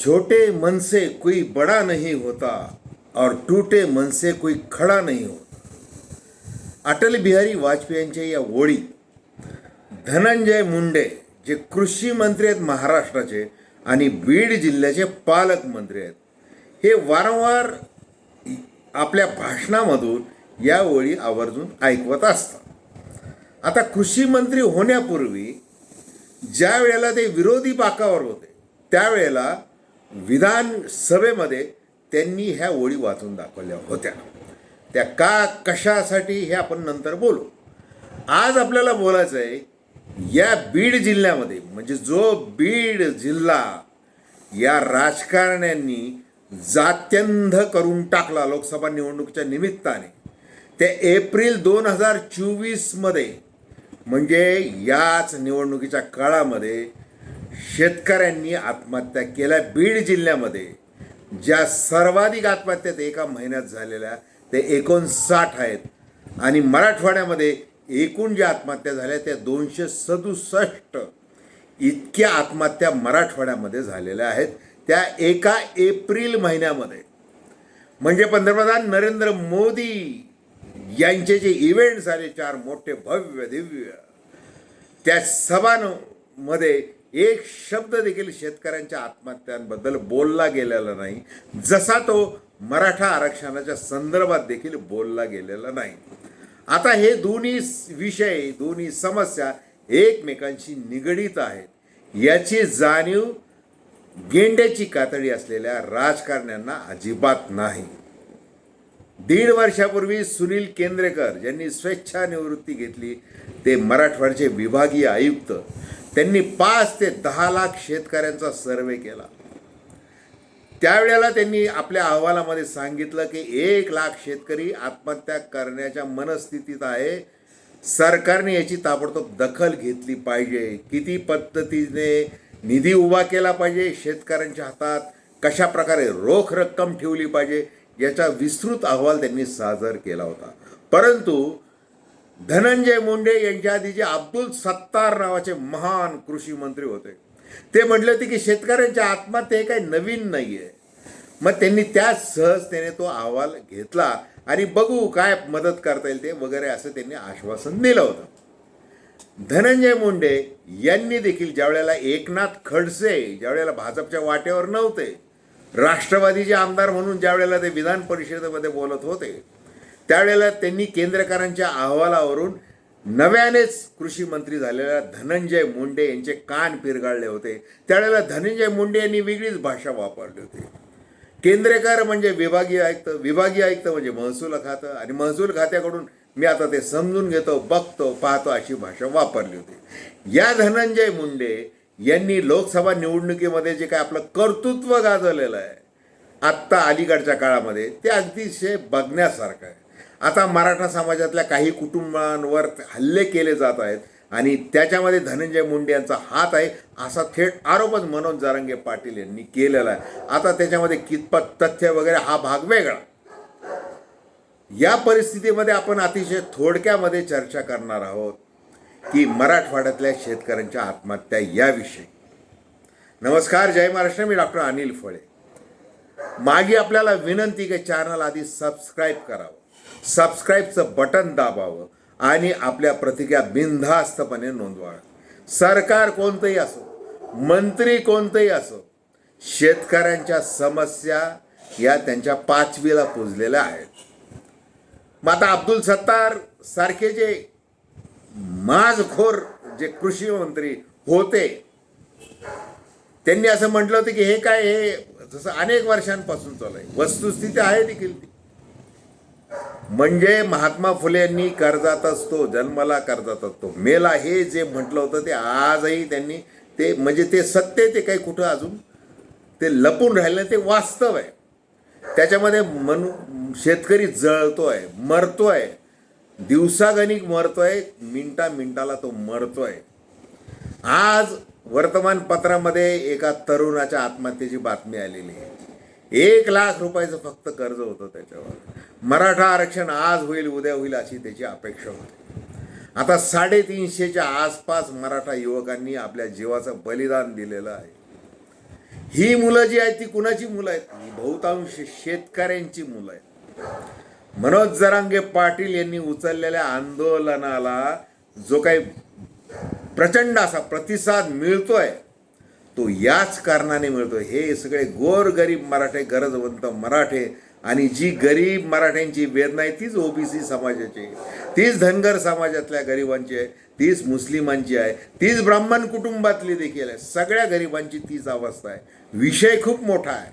छोटे मन से कोई बड़ा नहीं होता और टूटे मन से कोई खडा नहीं होता। अटल बिहारी वाजपेयींच्या या ओळी धनंजय मुंडे जे कृषी मंत्री आहेत महाराष्ट्राचे आणि बीड जिल्ह्याचे पालकमंत्री आहेत हे वारंवार आपल्या भाषणामधून या ओळी आवर्जून ऐकवत असतात. आता कृषी मंत्री होण्यापूर्वी ज्या वेळेला ते विरोधी बाकावर होते त्यावेळेला विधानसभेमध्ये त्यांनी ह्या ओळी वाचून दाखवल्या होत्या. त्या का कशासाठी हे आपण नंतर बोलू. आज आपल्याला बोलायचं आहे या बीड जिल्ह्यामध्ये म्हणजे जो बीड जिल्हा या राजकारण्यांनी जात्यंध करून टाकला लोकसभा निवडणुकीच्या निमित्ताने ते एप्रिल दोन हजार चोवीसमध्ये म्हणजे याच निवडणुकीच्या काळामध्ये शेतकऱ्यांनी आत्महत्या केल्या बीड जिल्ह्यामध्ये ज्या सर्वाधिक आत्महत्या ते एका महिन्यात झालेल्या ते एकोणसाठ आहेत. आणि मराठवाड्यामध्ये एकूण ज्या आत्महत्या झाल्या त्या दोनशे सदुसष्ट इतक्या आत्महत्या मराठवाड्यामध्ये झालेल्या आहेत. त्या एका एप्रिल महिन्यामध्ये. म्हणजे पंतप्रधान नरेंद्र मोदी यांचे जे इव्हेंट झाले चार मोठे भव्य दिव्य त्या सभांमध्ये एक शब्द देखील शेतकऱ्यांच्या आत्महत्यांबद्दल बोलला गेलेला नाही. जसा तो मराठा आरक्षणाच्या संदर्भात देखील बोलला गेलेला नाही. आता हे दोन्ही विषय दोन्ही समस्या एकमेकांशी निगडीत आहेत. याची जाणीव गेंड्याची कातडी असलेल्या राजकारण्यांना अजिबात नाही. दीड वर्षापूर्वी सुनील केंद्रेकर यांनी स्वेच्छानिवृत्ती घेतली. ते मराठवाड्याचे विभागीय आयुक्त. त्यांनी पाच ते दहा लाख शेतकऱ्यांचा सर्वे केला. त्यावेळेला त्यांनी आपल्या अहवालामध्ये सांगितलं की एक लाख शेतकरी आत्महत्या करण्याच्या मनस्थितीत आहे. सरकारने याची ताबडतोब दखल घेतली पाहिजे. किती पद्धतीने निधी उभा केला पाहिजे शेतकऱ्यांच्या हातात? कशा प्रकारे रोख रक्कम ठेवली पाहिजे? याचा विस्तृत अहवाल त्यांनी सादर केला होता. परंतु धनंजय मुंडे यांच्या आधी जे अब्दुल सत्तार नावाचे महान कृषी मंत्री होते. ते म्हटले होते की शेतकऱ्यांच्या आत्महत्या हे काही नवीन नाही आहे मग त्यांनी त्याच सहजतेने तो अहवाल घेतला आणि बघू काय मदत करता येईल ते वगैरे असं त्यांनी आश्वासन दिलं होतं. धनंजय मुंडे यांनी देखील ज्यावेळेला एकनाथ खडसे ज्यावेळेला भाजपच्या वाटेवर नव्हते राष्ट्रवादीचे आमदार म्हणून ज्यावेळेला ते विधान परिषदेमध्ये बोलत होते त्यावेळेला त्यांनी केंद्रकारांच्या अहवालावरून नव्यानेच कृषी मंत्री झालेल्या धनंजय मुंडे यांचे कान पिरगाळले होते. त्यावेळेला धनंजय मुंडे यांनी वेगळीच भाषा वापरली होती. केंद्रेकर म्हणजे विभागीय आयुक्त विभागीय आयुक्त म्हणजे महसूल खातं आणि महसूल खात्याकडून मी आता ते समजून घेतो बघतो पाहतो अशी भाषा वापरली होती. या धनंजय मुंडे यांनी लोकसभा निवडणुकीमध्ये जे काय आपलं कर्तृत्व गाजवलेलं आहे आत्ता अलीकडच्या काळामध्ये ते अतिशय बघण्यासारखं आहे. आता मराठा समाजातल्या काही कुटुंबांवर हल्ले केले जात आहेत आणि त्याच्यामध्ये धनंजय मुंडे यांचा हात आहे असा थेट आरोपच मनोज जारंगे पाटील यांनी केलेला आहे. आता त्याच्यामध्ये कितपत तथ्य वगैरे हा भाग वेगळा. या परिस्थितीमध्ये आपण अतिशय थोडक्यामध्ये चर्चा करणार आहोत की मराठवाड्यातल्या शेतकऱ्यांच्या आत्महत्या याविषयी. नमस्कार जय महाराष्ट्र. मी डॉक्टर अनिल फळे. मागे आपल्याला विनंती की चॅनल आधी सबस्क्राईब करावं. सबस्क्राईबचं बटन दाबावं आणि आपल्या प्रतिक्रिया बिनधास्तपणे नोंदवावं सरकार कोणतंही असो मंत्री कोणतंही असो शेतकऱ्यांच्या समस्या या त्यांच्या पाचवीला पुजलेल्या आहेत. मग आता अब्दुल सत्तार सारखे जे माजखोर जे कृषी मंत्री होते त्यांनी असं म्हटलं होतं की हे काय हे जसं अनेक वर्षांपासून चालू आहे. वस्तुस्थिती आहे देखील ती. म्हणजे महात्मा फुले यांनी कर्जात असतो जन्माला कर्जात असतो. मेला हे जे म्हटलं होतं ते आजही त्यांनी ते म्हणजे ते सत्य आहे, ते काही कुठं अजून? ते लपून राहिलं ते वास्तव आहे. त्याच्यामध्ये मनु शेतकरी जळतो आहे मरतो आहे दिवसागणिक मरतो आहे मिनटा मिनटाला तो मरतो आहे आज वर्तमानपत्रामध्ये एका तरुणाच्या आत्महत्येची बातमी आलेली आहे. एक लाख रुपयाचं फक्त कर्ज होतं त्याच्यावर. मराठा आरक्षण आज होईल उद्या होईल अशी त्याची अपेक्षा होती. आता साडेतीनशेच्या आसपास मराठा युवकांनी आपल्या जीवाचं बलिदान दिलेलं आहे. ही मुलं जी आहेत ती कुणाची मुलं आहेत? ही बहुतांश शेतकऱ्यांची मुलं आहेत. मनोज जरांगे पाटील यांनी उचललेल्या आंदोलनाला जो काही प्रचंड असा प्रतिसाद मिळतोय तो याच कारणाने मिळतो हे सगळे गोरगरीब मराठे गरजवंत मराठे आणि जी गरीब मराठ्यांची वेदना आहे तीच ओबीसी समाजाची आहे. तीच धनगर समाजातल्या गरिबांची आहे तीच मुस्लिमांची आहे तीच ब्राह्मण कुटुंबातली देखील आहे. सगळ्या गरिबांची तीच अवस्था आहे. विषय खूप मोठा आहे.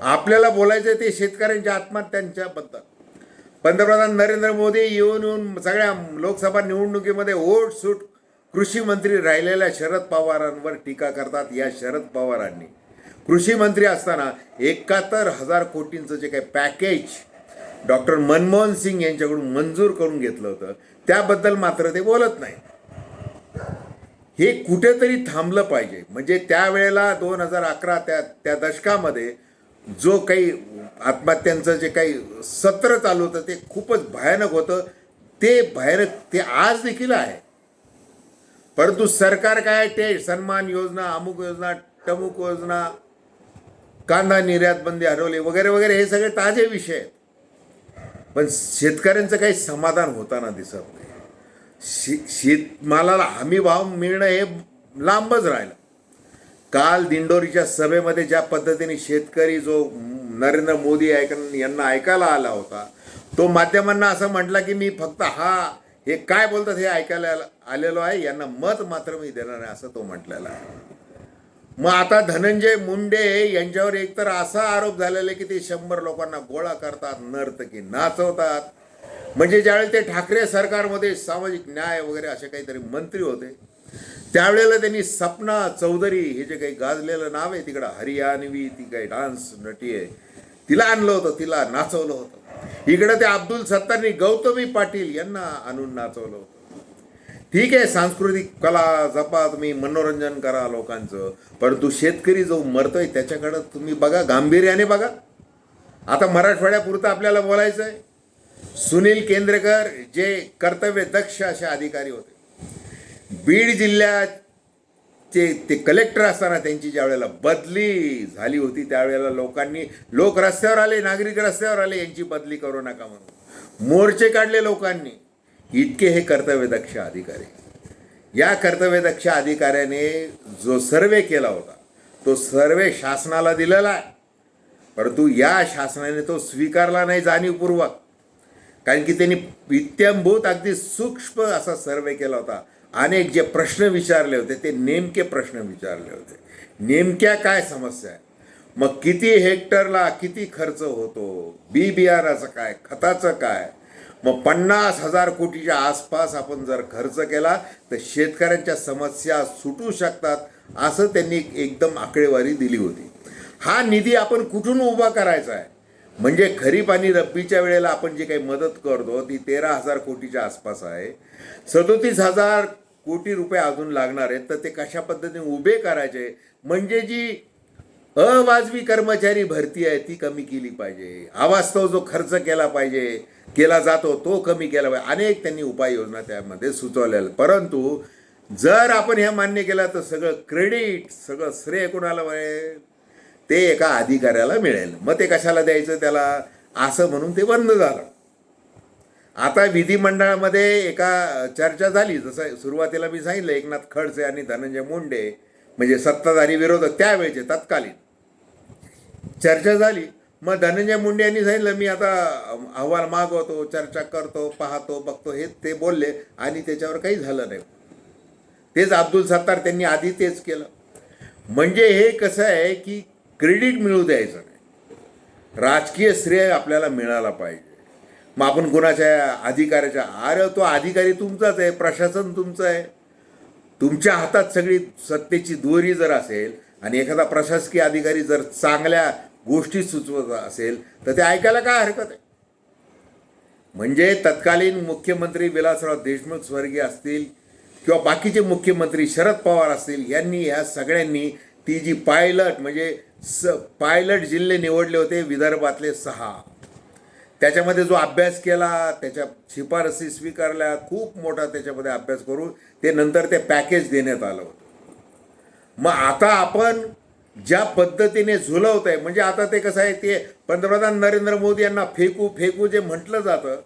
आपल्याला बोलायचं आहे ते शेतकऱ्यांच्या आत्महत्यांच्याबद्दल. पंतप्रधान नरेंद्र मोदी येऊन येऊन सगळ्या लोकसभा निवडणुकीमध्ये ओट सूट कृषी मंत्री राहिलेल्या शरद पवारांवर टीका करतात या शरद पवारांनी. कृषी मंत्री असताना एकाहत्तर हजार कोटींचं जे काही पॅकेज डॉक्टर मनमोहन सिंग यांच्याकडून मंजूर करून घेतलं होतं त्याबद्दल मात्र ते बोलत नाही हे कुठेतरी थांबलं पाहिजे. म्हणजे त्यावेळेला दोन हजार अकरा त्या त्या दशकामध्ये जो काही आत्महत्यांचं जे काही सत्र चालू होतं ते खूपच भयानक होतं. ते भयानक ते आज देखील आहे. परंतु सरकार काय ते सन्मान योजना अमुक योजना टमुक योजना कांदा निर्यात बंदी हरवली वगैरे वगैरे हे सगळे ताजे विषय आहेत. पण शेतकऱ्यांचं काही समाधान होताना दिसत नाही. शे शेतमालाला हमी भाव मिळणं हे लांबच राहिलं. काल दिंडोरीच्या सभेमध्ये ज्या पद्धतीने शेतकरी जो नरेंद्र मोदी ऐक यांना ऐकायला आला होता तो माध्यमांना असं म्हटला की मी फक्त हा हे काय बोलतात हे ऐकायला आलेलो आहे यांना मत मात्र मी देणार नाही असं तो म्हटलेला आहे. मग आता धनंजय मुंडे यांच्यावर एकतर असा आरोप झालेला आहे की ते शंभर लोकांना गोळा करतात नर्तकी नाचवतात. म्हणजे ज्यावेळी ते ठाकरे सरकारमध्ये सामाजिक न्याय वगैरे असे काहीतरी मंत्री होते त्यावेळेला त्यांनी सपना चौधरी हे जे काही गाजलेलं नाव आहे तिकडं हरियाणवी ती काही डान्स नटी आहे तिला आणलं होतं तिला नाचवलं होतं. इकडं ते अब्दुल सत्तारनी गौतमी पाटील यांना आणून नाचवलं होतं. ठीक आहे सांस्कृतिक कला जपा तुम्ही मनोरंजन करा लोकांचं परंतु शेतकरी जो मरतोय त्याच्याकडं तुम्ही बघा गांभीर्याने बघा. आता मराठवाड्यापुरतं आपल्याला बोलायचं आहे सुनील केंद्रेकर जे कर्तव्य दक्ष असे अधिकारी होते. बीड जिल्ह्यात ते ते कलेक्टर असताना त्यांची ज्या वेळेला बदली झाली होती त्यावेळेला लोकांनी लोक रस्त्यावर आले नागरिक रस्त्यावर आले यांची बदली करू नका म्हणून. मोर्चे काढले लोकांनी. इतके हे कर्तव्यदक्ष अधिकारी. या कर्तव्यदक्ष अधिकाऱ्याने जो सर्वे केला होता तो सर्वे शासनाला दिलेला आहे. परंतु या शासनाने तो स्वीकारला नाही जाणीवपूर्वक. कारण की त्यांनी इत्यंभूत अगदी सूक्ष्म असा सर्वे केला होता. अनेक जे प्रश्न विचारले होते ते नेमके प्रश्न विचारले होते. नेमक्या काय समस्या आहे? मग किती हेक्टरला किती खर्च होतो? बी बियाणाचं काय? खताचं काय? मग पन्नास हजार कोटीच्या आसपास आपण जर खर्च केला तर शेतकऱ्यांच्या समस्या सुटू शकतात असं त्यांनी एकदम आकडेवारी दिली होती. हा निधी आपण कुठून उभा करायचा आहे? म्हणजे खरीप आणि रब्बीच्या वेळेला आपण जी काही मदत करतो ती तेरा हजार कोटीच्या आसपास आहे. सदोतीस हजार कोटी रुपये अजून लागणार आहेत तर ते कशा पद्धतीने उभे करायचे? म्हणजे जी अवाजवी कर्मचारी भरती आहे ती कमी केली पाहिजे. अवास्तव जो खर्च केला पाहिजे केला जातो तो कमी केला पाहिजे. अनेक त्यांनी उपाययोजना त्यामध्ये सुचवलेल्या परंतु जर आपण हे मान्य केलं तर सगळं क्रेडिट सगळं श्रेय कोणाला ते एका अधिकाऱ्याला मिळेल. मग ते कशाला द्यायचं त्याला? असं म्हणून ते बंद झालं. आता विधिमंडळामध्ये एका चर्चा झाली. जसं सुरुवातीला मी सांगितलं एकनाथ खडसे आणि धनंजय मुंडे म्हणजे सत्ताधारी विरोधक त्यावेळेचे तत्कालीन. चर्चा झाली. मग धनंजय मुंडे यांनी सांगितलं मी आता अहवाल मागवतो चर्चा करतो पाहतो बघतो. हे ते बोलले आणि त्याच्यावर काही झालं नाही. तेच अब्दुल सत्तार त्यांनी आधी तेच केलं. म्हणजे हे कसं आहे की क्रेडिट मिळू द्यायचं नाही. राजकीय श्रेय आपल्याला मिळाला पाहिजे. मग आपण कोणाच्या अधिकाऱ्याच्या अरे तो अधिकारी तुमचाच आहे प्रशासन तुमचं आहे. तुमच्या हातात सगळी सत्तेची दोरी जर असेल आणि एखादा प्रशासकीय अधिकारी जर चांगल्या गोष्टी सुचवत असेल तर ते ऐकायला काय हरकत आहे? म्हणजे तत्कालीन मुख्यमंत्री विलासराव देशमुख स्वर्गीय असतील किंवा बाकीचे मुख्यमंत्री शरद पवार असतील यांनी या सगळ्यांनी ती जी पायलट म्हणजे स पायलट जिल्हे निवडले होते विदर्भातले सहा. त्याच्यामध्ये जो अभ्यास केला त्याच्या शिफारसी स्वीकारल्या खूप मोठा त्याच्यामध्ये अभ्यास करून ते नंतर ते पॅकेज देण्यात आलं होतं. मग आता आपण ज्या पद्धतीने झुलवत आहे म्हणजे आता ते कसं आहे ते पंतप्रधान नरेंद्र मोदी यांना फेकू फेकू जे म्हटलं जातं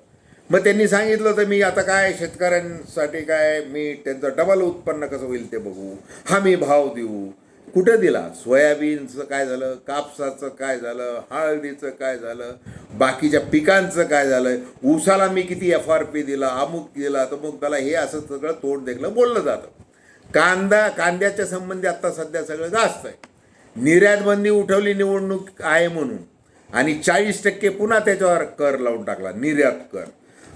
मग त्यांनी सांगितलं होतं मी आता काय शेतकऱ्यांसाठी काय मी त्यांचं डबल उत्पन्न कसं होईल ते बघू. हमी भाव देऊ. कुठं दिला? सोयाबीनचं काय झालं? कापसाचं काय झालं? हळदीचं काय झालं? बाकीच्या पिकांचं काय झालं? ऊसाला मी किती एफ आर पी दिला? अमुक दिला तर मग त्याला हे असं सगळं तोंड देखलं बोललं जातं. कांदा कांद्याच्या संबंधी आत्ता सध्या सगळं जास्त आहे. निर्यातबंदी उठवली निवडणूक आहे म्हणून. आणि चाळीस टक्के पुन्हा त्याच्यावर कर लावून टाकला निर्यात कर.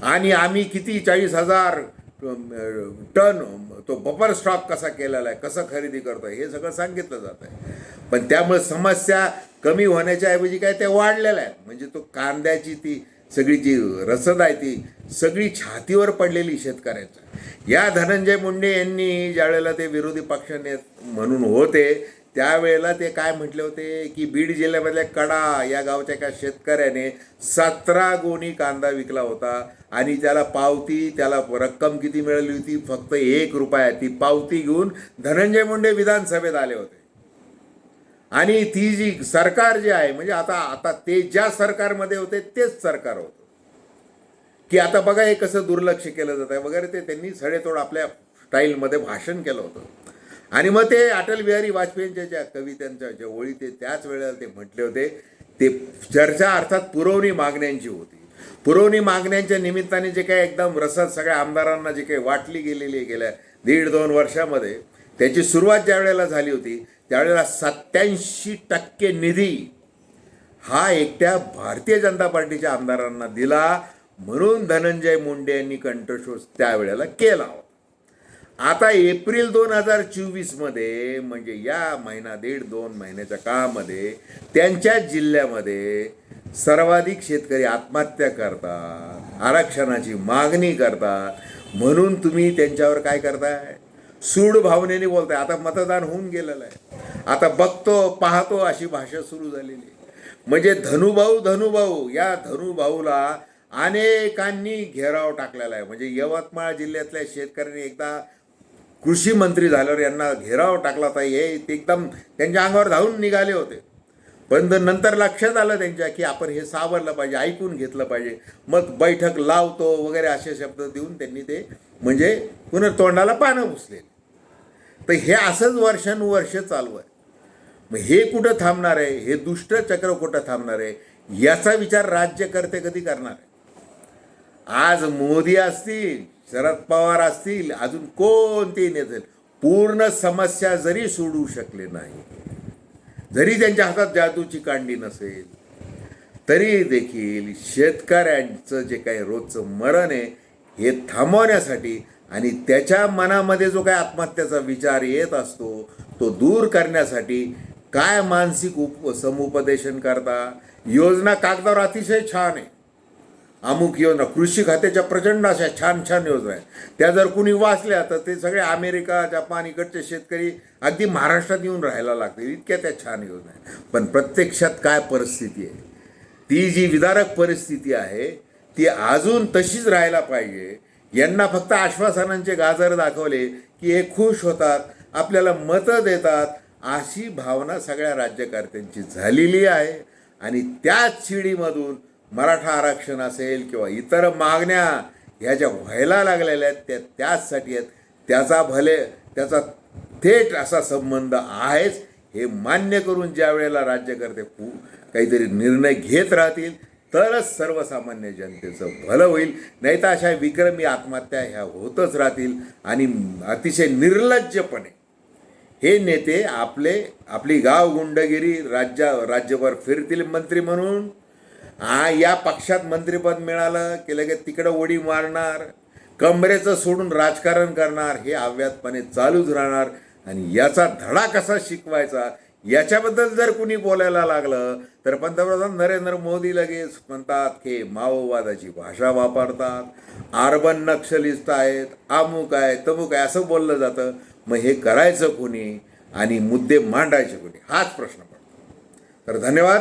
आणि आम्ही किती? चाळीस हजार टर्न टन uh, तो बफर स्टॉक कसा केलेला आहे कसं खरेदी करतोय हे सगळं सांगितलं जात आहे पण त्यामुळे समस्या कमी होण्याच्या ऐवजी काय त्या वाढलेल्या आहेत. म्हणजे तो कांद्याची ती सगळी जी रसद आहे ती सगळी छातीवर पडलेली शेतकऱ्यांच्या या धनंजय मुंडे यांनी ज्यावेळेला ते विरोधी पक्षनेत म्हणून होते त्यावेळेला ते काय म्हटले होते की बीड जिल्ह्यामधल्या कडा या गावच्या एका शेतकऱ्याने सतरा गोणी कांदा विकला होता आणि त्याला पावती त्याला रक्कम किती मिळाली होती? फक्त एक रुपया. ती पावती घेऊन धनंजय मुंडे विधानसभेत आले होते. आणि ती जी सरकार जे आहे म्हणजे आता आता ते ज्या सरकारमध्ये होते तेच सरकार होतं. की आता बघा हे कसं दुर्लक्ष केलं जात. आहे वगैरे ते त्यांनी सडेतोड आपल्या स्टाईलमध्ये भाषण केलं होतं. आणि मग ते अटल बिहारी वाजपेयींच्या ज्या कवितांच्या ज्या ओळी ते त्याच वेळेला ते म्हटले होते ते चर्चा अर्थात पुरवणी मागण्यांची होती. पुरवणी मागण्यांच्या निमित्ताने जे काही एकदम रसद सगळ्या आमदारांना जे काही वाटली गेलेली गेल्या दीड दोन वर्षामध्ये त्याची सुरुवात ज्या वेळेला झाली होती त्यावेळेला सत्याऐंशी टक्के निधी हा एकट्या भारतीय जनता पार्टीच्या आमदारांना दिला म्हणून धनंजय मुंडे यांनी कंठशोष त्यावेळेला केला होता. आता एप्रिल दोन हजार चोवीसमध्ये म्हणजे या महिना दीड दोन महिन्याच्या काळामध्ये त्यांच्या जिल्ह्यामध्ये सर्वाधिक शेतकरी आत्महत्या करतात आरक्षणाची मागणी करतात. म्हणून तुम्ही त्यांच्यावर काय करताय? सूड भावनेने बोलताय. आता मतदान होऊन गेलेलं आहे. आता बघतो पाहतो अशी भाषा सुरू झालेली. आहे म्हणजे धनुभाऊ धनुभाऊ या धनुभाऊला अनेकांनी घेराव टाकलेला आहे. म्हणजे यवतमाळ जिल्ह्यातल्या शेतकऱ्यांनी एकदा कृषी मंत्री झाल्यावर यांना घेराव टाकला होता हे ते एकदम त्यांच्या अंगावर धावून निघाले होते. पण नंतर लक्षात आलं त्यांच्या की आपण हे सावरलं पाहिजे ऐकून घेतलं पाहिजे. मग बैठक लावतो वगैरे असे शब्द देऊन त्यांनी ते म्हणजे पुन्हा तोंडाला पानं पुसले तर हे असंच वर्षानुवर्ष चालू आहे. मग हे कुठं थांबणार आहे? हे दुष्ट चक्र कुठं थांबणार आहे? याचा विचार राज्यकर्ते कधी करणार आहे आज मोदी असतील शरद पवार असतील अजून कोणतेही नेते? पूर्ण समस्या जरी सोडू शकले नाही जरी त्यांच्या हातात जादूची कांडी नसेल तरी देखील शेतकऱ्यांचं जे काही रोजचं मरण आहे हे थांबवण्यासाठी आणि त्याच्या मनामध्ये जो काही आत्महत्याचा विचार येत असतो तो दूर करण्यासाठी काय मानसिक उप समुपदेशन करता? योजना कागदावर अतिशय छान आहे. अमुक योजना कृषी खात्याच्या प्रचंड अशा छान छान योजना आहेत. त्या जर कुणी वाचल्या तर ते सगळे अमेरिका जपान इकडचे शेतकरी अगदी महाराष्ट्रात येऊन राहायला लागतील. इतक्या त्या छान योजना आहेत. पण प्रत्यक्षात काय परिस्थिती आहे? ती जी विदारक परिस्थिती आहे ती अजून तशीच राहायला पाहिजे. यांना फक्त आश्वासनांचे गाजर दाखवले की हे खुश होतात आपल्याला मतं देतात अशी भावना सगळ्या राज्यकर्त्यांची झालेली आहे. आणि त्याच शिडीमधून मराठा आरक्षण असेल किंवा इतर मागण्या ह्या ज्या व्हायला लागलेल्या आहेत त्या त्याचसाठी आहेत. त्याचा भले त्याचा थेट असा संबंध आहेच. हे मान्य करून ज्या वेळेला राज्यकर्ते पू काहीतरी निर्णय घेत राहतील तरच सर्वसामान्य जनतेचं भलं होईल. नाही तर अशा विक्रमी आत्महत्या ह्या होतच राहतील आणि अतिशय निर्लज्जपणे हे नेते आपले आपली गाव गुंडगिरी राज्या राज्यभर फिरतील मंत्री म्हणून. हा या पक्षात मंत्रिपद मिळालं की लगेच तिकडं उडी मारणार कमरेचं सोडून राजकारण करणार हे अव्यातपणे चालूच राहणार. आणि याचा धडा कसा शिकवायचा याच्याबद्दल जर कुणी बोलायला लागलं तर पंतप्रधान नरेंद्र मोदी लगेच म्हणतात की माओवादाची भाषा वापरतात अर्बन नक्षलिस्ट आहेत अमुक आहे तमुक आहे असं बोललं जातं. मग हे करायचं कोणी? आणि मुद्दे मांडायचे कोणी? हाच प्रश्न पडतो. तर धन्यवाद.